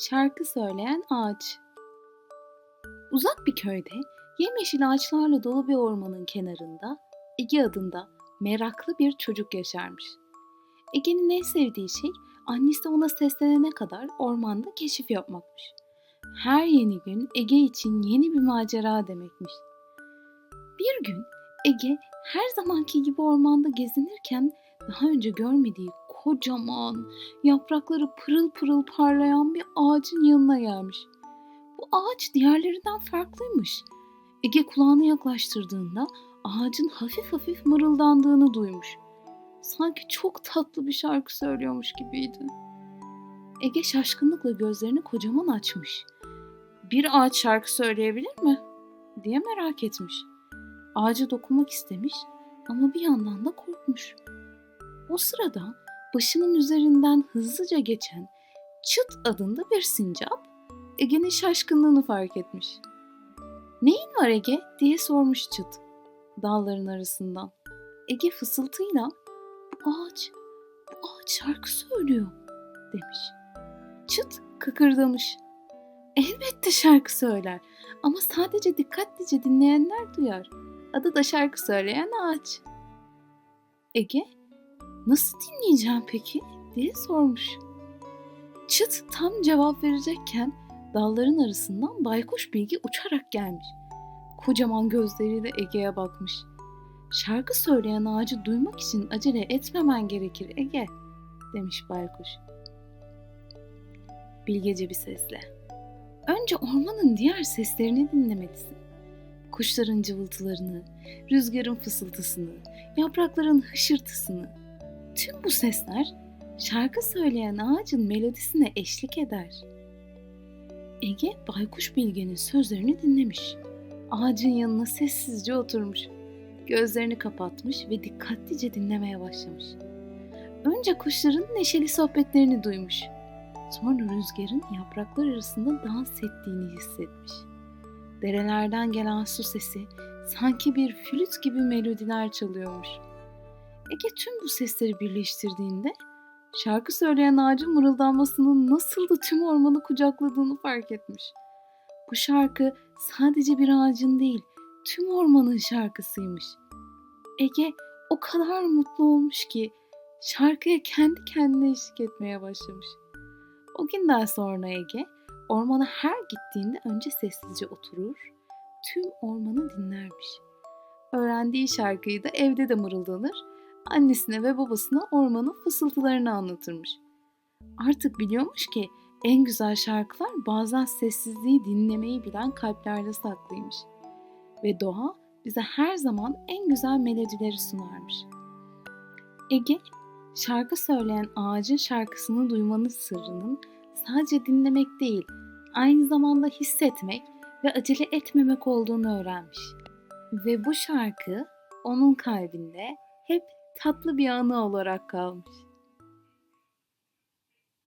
Şarkı söyleyen ağaç. Uzak bir köyde yemyeşil ağaçlarla dolu bir ormanın kenarında Ege adında meraklı bir çocuk yaşarmış. Ege'nin en sevdiği şey annesi ona seslenene kadar ormanda keşif yapmakmış. Her yeni gün Ege için yeni bir macera demekmiş. Bir gün Ege her zamanki gibi ormanda gezinirken daha önce görmediği kocaman, yaprakları pırıl pırıl parlayan bir ağacın yanına gelmiş. Bu ağaç diğerlerinden farklıymış. Ege kulağını yaklaştırdığında ağacın hafif hafif mırıldandığını duymuş. Sanki çok tatlı bir şarkı söylüyormuş gibiydi. Ege şaşkınlıkla gözlerini kocaman açmış. Bir ağaç şarkı söyleyebilir mi? diye merak etmiş. Ağaca dokunmak istemiş ama bir yandan da korkmuş. O sırada başının üzerinden hızlıca geçen Çıt adında bir sincap Ege'nin şaşkınlığını fark etmiş. Neyin var Ege diye sormuş Çıt dalların arasından. Ege fısıltıyla bu ağaç, bu ağaç şarkı söylüyor demiş. Çıt kıkırdamış. Elbette şarkı söyler ama sadece dikkatlice dinleyenler duyar. Adı da şarkı söyleyen ağaç. Ege, nasıl dinleyeceğim peki diye sormuş. Çıt tam cevap verecekken dalların arasından baykuş bilgi uçarak gelmiş. Kocaman gözleriyle Ege'ye bakmış. Şarkı söyleyen ağacı duymak için acele etmemen gerekir Ege, demiş baykuş. Bilgece bir sesle. Önce ormanın diğer seslerini dinlemelisin. Kuşların cıvıltılarını, rüzgarın fısıltısını, yaprakların hışırtısını. Tüm bu sesler şarkı söyleyen ağacın melodisine eşlik eder. Ege baykuş bilgenin sözlerini dinlemiş. Ağacın yanına sessizce oturmuş. Gözlerini kapatmış ve dikkatlice dinlemeye başlamış. Önce kuşların neşeli sohbetlerini duymuş. Sonra rüzgarın yapraklar arasında dans ettiğini hissetmiş. Derelerden gelen su sesi sanki bir flüt gibi melodiler çalıyormuş. Ege tüm bu sesleri birleştirdiğinde şarkı söyleyen ağacın mırıldanmasının nasıl da tüm ormanı kucakladığını fark etmiş. Bu şarkı sadece bir ağacın değil, tüm ormanın şarkısıymış. Ege o kadar mutlu olmuş ki şarkıya kendi kendine eşlik etmeye başlamış. O günden sonra Ege ormana her gittiğinde önce sessizce oturur, tüm ormanı dinlermiş. Öğrendiği şarkıyı da evde de mırıldanır, annesine ve babasına ormanın fısıltılarını anlatırmış. Artık biliyormuş ki en güzel şarkılar bazen sessizliği dinlemeyi bilen kalplerde saklıymış. Ve doğa bize her zaman en güzel melodileri sunarmış. Ege, şarkı söyleyen ağacın şarkısını duymanın sırrının sadece dinlemek değil, aynı zamanda hissetmek ve acele etmemek olduğunu öğrenmiş. Ve bu şarkı onun kalbinde hep tatlı bir anı olarak kalmış.